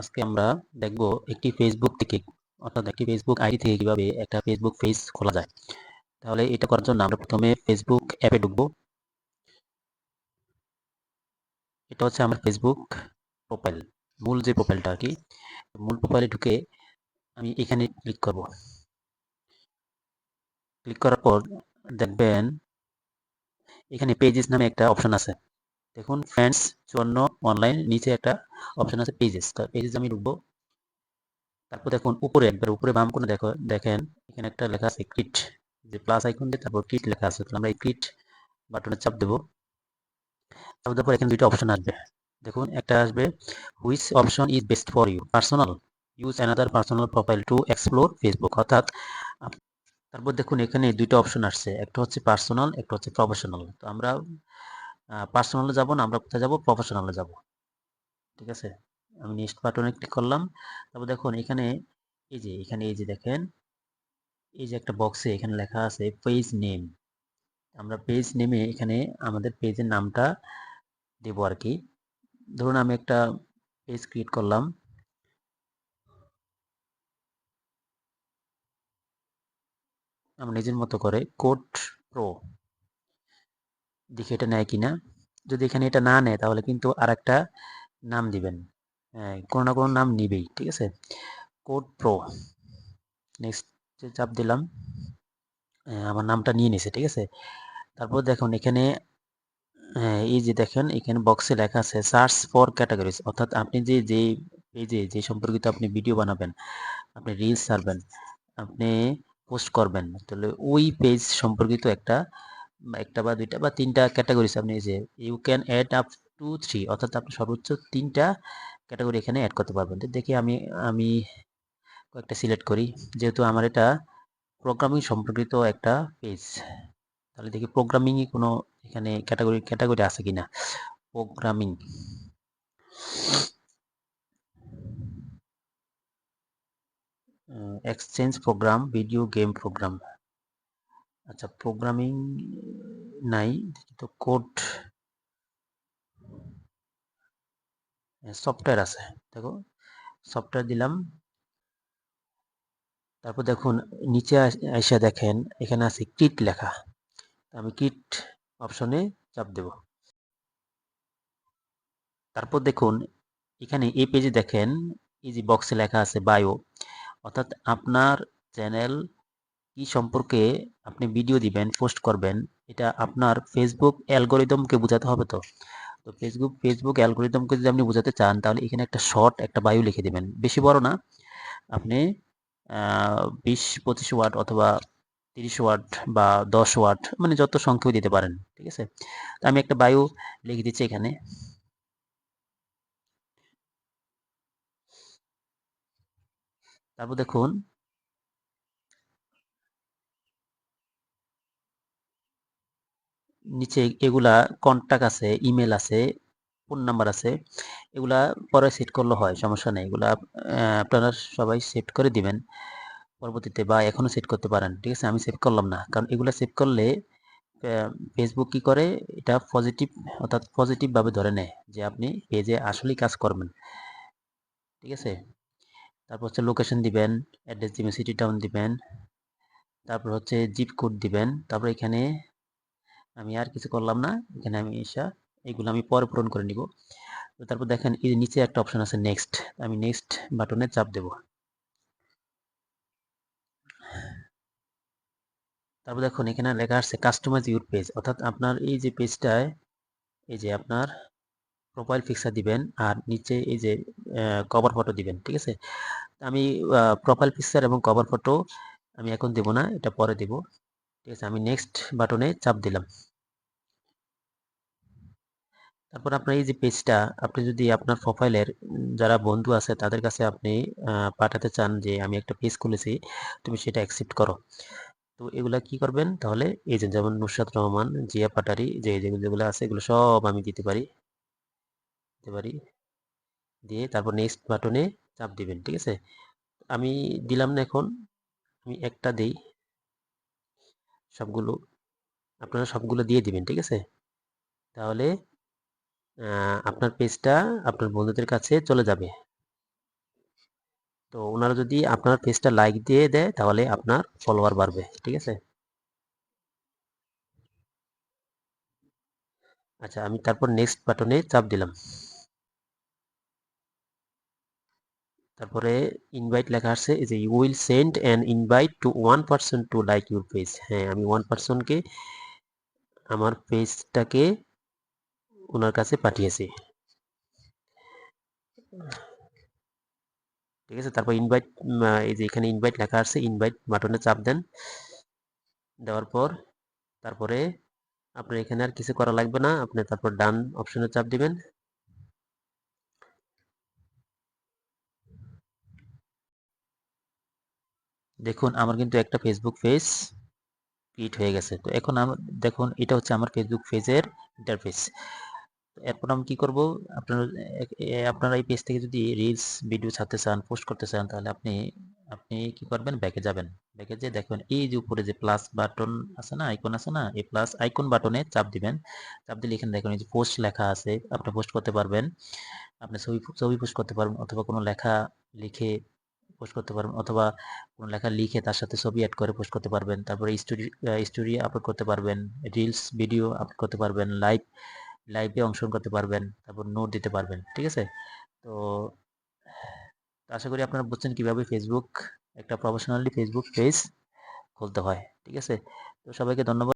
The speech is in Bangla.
আজকে আমরা দেখব একটি ফেসবুক থেকে, অর্থাৎ একটি ফেসবুক আইডি থেকে কীভাবে একটা ফেসবুক পেজ খোলা যায়। তাহলে এটা করার জন্য আমরা প্রথমে ফেসবুক অ্যাপে ঢুকবো। এটা হচ্ছে আমার ফেসবুক প্রোফাইল মূল যে প্রোফাইলটা আর কি। মূল প্রোফাইলে ঢুকে আমি এখানে ক্লিক করব। ক্লিক করার পর দেখবেন এখানে পেজেস নামে একটা অপশন আছে। দেখুন ফ্রেন্ডস জন্য অনলাইন নিচে একটা অপশন আছে পেজেস তো পেজেস আমি ঢুকবো। তারপর দেখুন উপরে, একবার উপরে বাম কোণে দেখো, দেখেন, এখানে একটা লেখা আছে ক্রিট যে প্লাস আইকন দিয়ে তারপর ক্রিট লেখা আছে। তাহলে আমরা এই ক্রিট বাটনে চাপ দেবো। চাপ দেওয়ার পর এখানে দুইটা অপশন আসবে। দেখুন, একটা আসবে which option is best for you personal use another personal profile to explore Facebook অর্থাৎ, তারপর দেখুন এখানে দুইটা অপশন আসছে। একটা হচ্ছে পার্সোনাল একটা হচ্ছে প্রফেশনাল তো আমরা পার্সোনালে যাব না, আমরা কোথায় যাব? প্রফেশনালে যাব। ঠিক আছে? আমি নেক্সট বাটনে ক্লিক করলাম। তারপর দেখুন, এখানে এই যে, এখানে এই যে দেখেন, এই যে একটা বক্সে এখানে লেখা আছে পেজ নেম আমরা পেজ নেমে এখানে আমাদের পেজের নামটা দেব আর কি। ধরুন, আমি একটা পেজ ক্রিয়েট করলাম। আমার নিজের মতো করে কোড প্রো দেখি এটা নেয় কিনা। যদি এখানে এটা না নেয় তাহলে কিন্তু আর একটা নাম দিবেন। হ্যাঁ, কোনো না কোনো নাম নিবেই ঠিক আছে? Code pro. নেক্সট চাপ দিলাম আমার নামটা নিয়ে নিছে ঠিক আছে? তারপর দেখুন এখানে এই যে দেখেন এখানে বক্সে লেখা আছে সার্চ ফর ক্যাটাগরিজ অর্থাৎ আপনি যে যে পেজে যে সম্পর্কিত আপনি ভিডিও বানাবেন আপনি রিলস ছাড়বেন আপনি পোস্ট করবেন তাহলে ওই পেজ সম্পর্কিত একটা একটা বা দুইটা বা তিনটা ক্যাটাগরিজ আপনি যে you can add up to three অর্থাৎ আপনি সর্বোচ্চ তিনটা ক্যাটাগরি এখানে অ্যাড করতে পারবেন। তো দেখি আমি আমি কয়েকটা সিলেক্ট করি। যেহেতু আমার এটা প্রোগ্রামিং সম্পর্কিত একটা পেজ তাহলে দেখি প্রোগ্রামিংয়ে কোনো এখানে ক্যাটাগরি ক্যাটাগরি আছে কিনা? Programming exchange program video game program আচ্ছা প্রোগ্রামিং নাই দেখি তো কোড সফটওয়্যার আছে। দেখো সফটওয়্যার দিলাম। তারপর দেখুন, নিচে এসে দেখেন, এখানে আছে কিট লেখা। আমি কিট অপশনে চাপ দেব। তারপর দেখুন, এখানে এই পেজে দেখেন, এই যে বক্সে লেখা আছে বায়ো অর্থাৎ আপনার চ্যানেল কি সম্পর্কে আপনি ভিডিও দিবেন পোস্ট করবেন, এটা আপনার ফেসবুক অ্যালগোরিদমকে বোঝাতে হবে তো। তো ফেসবুক ফেসবুক অ্যালগোরিদমকে যদি আপনি বোঝাতে চান, তাহলে এখানে একটা শর্ট একটা বায়ু লিখে দিবেন। বেশি বড় না। আপনি বিশ, পঁচিশ ওয়াট অথবা তিরিশ ওয়াট বা দশ ওয়াট মানে যত সংখ্যক দিতে পারেন, ঠিক আছে? তো আমি একটা বায়ু লিখে দিচ্ছি এখানে। তারপর দেখুন নিচে এগুলা কন্ট্যাক্ট আছে ইমেল আছে ফোন নাম্বার আছে, এগুলা পরে সেট করলে হয়, সমস্যা নেই। এগুলা আপনারা সবাই সেট করে দিবেন পরবর্তীতে বা এখনও সেট করতে পারেন, ঠিক আছে? আমি সেভ করলাম না, কারণ এগুলা সেভ করলে ফেসবুক কি করে? এটা পজিটিভ অর্থাৎ পজিটিভভাবে ধরে নেয় যে আপনি পেজে আসলেই কাজ করবেন, ঠিক আছে? তারপর হচ্ছে লোকেশন দিবেন অ্যাড্রেস দিবেন সিটি টাউন দিবেন, তারপর হচ্ছে জিপ কোড দিবেন, তারপর এখানে আমি আর কিছু করলাম না। এখানে আমি এসা এগুলো আমি পরে পূরণ করে নিব। তারপর দেখেন, এই নিচে একটা অপশন আছে নেক্সট আমি নেক্সট বাটনে চাপ দেব। তারপর দেখুন, এখানে লেখা আছে কাস্টমাইজ ইউর পেজ অর্থাৎ আপনার এই যে পেজটায় এই যে আপনার প্রোফাইল পিকচার দিবেন আর নিচে এই যে কভার ফটো দিবেন, ঠিক আছে? আমি প্রোফাইল পিকচার এবং কভার ফটো আমি এখন দেব না, এটা পরে দেব। ঠিক আছে, আমি নেক্সট বাটনে চাপ দিলাম। তারপর আপনার এই যে পেজটা আপনি যদি আপনার প্রোফাইলের যারা বন্ধু আছে, তাদের কাছে আপনি পাঠাতে চান যে আমি একটা পেজ খুলেছি, তুমি সেটা অ্যাকসেপ্ট করো। তো এগুলা কি করবেন? তাহলে এই যে যেমন নুসরাত রহমান, জিয়া পাটারি, যে যেগুলো যেগুলো আছে, এগুলো সব আমি দিতে পারি। দিতে পারি। দিয়ে তারপর নেক্সট বাটনে চাপ দিবেন, ঠিক আছে? আমি দিলাম না এখন। আমি একটা দেই। সবগুলো, আপনারা সবগুলো দিয়ে দিবেন, ঠিক আছে? তাহলে আপনার পেজটা আপনার বন্ধুদের কাছে চলে যাবে। তো ওনারা যদি আপনার পেজটা লাইক দিয়ে দেয়, তাহলে আপনার ফলোয়ার বাড়বে, ঠিক আছে? আচ্ছা আমি তারপর নেক্সট বাটনে চাপ দিলাম। তারপরে ইনভাইট লেখা আসছে যে you will send an invite to one person to like your page হ্যাঁ আমি ওয়ান পার্সনকে আমার পেজটাকে ওনার কাছে পাঠিয়েছি। ঠিক আছে, তারপর ইনভাইট এই যে এখানে ইনভাইট লেখা আছে ইনভাইট বাটনে চাপ দেন। দেওয়ার পর, তারপরে আপনার এখানে আর কিছু করা লাগবে না, আপনি তারপর ডান অপশনে চাপ দিবেন। দেখুন, আমার কিন্তু একটা ফেসবুক পেজ ক্রিয়েট হয়ে গেছে। তো এখন আমার দেখুন, এটা হচ্ছে আমার ফেসবুক পেজের ইন্টারফেস এরপর আমি কি করব? আপনার আপনারা এই পেজ থেকে যদি রিলস ভিডিও ছাড়তে চান পোস্ট করতে চান, তাহলে আপনি আপনি কি করবেন? ব্যাকে যাবেন। ব্যাকে যে দেখবেন এই যে উপরে যে প্লাস বাটন আছে না আইকন আছে না, এই প্লাস আইকন বাটনে চাপ দিবেন। চাপ দিলে এখানে দেখুন এই যে পোস্ট লেখা আছে, আপনি পোস্ট করতে পারবেন। আপনি ছবি ছবি পোস্ট করতে পারবেন অথবা কোনো লেখা লিখে পোস্ট করতে পারবেন অথবা কোনো লেখা লিখে তার সাথে ছবি অ্যাড করে পোস্ট করতে পারবেন। তারপরে স্টোরি স্টোরি আপলোড করতে পারবেন। রিলস ভিডিও আপলোড করতে পারবেন। লাইভ লাইভে অংশগ্রহণ করতে পারবেন, তারপর নোট দিতে পারবেন, ঠিক আছে? তো আশা করি আপনারা বুঝছেন কীভাবে ফেসবুক একটা প্রফেশনালি ফেসবুক পেজ খুলতে হয়, ঠিক আছে? তো সবাইকে ধন্যবাদ।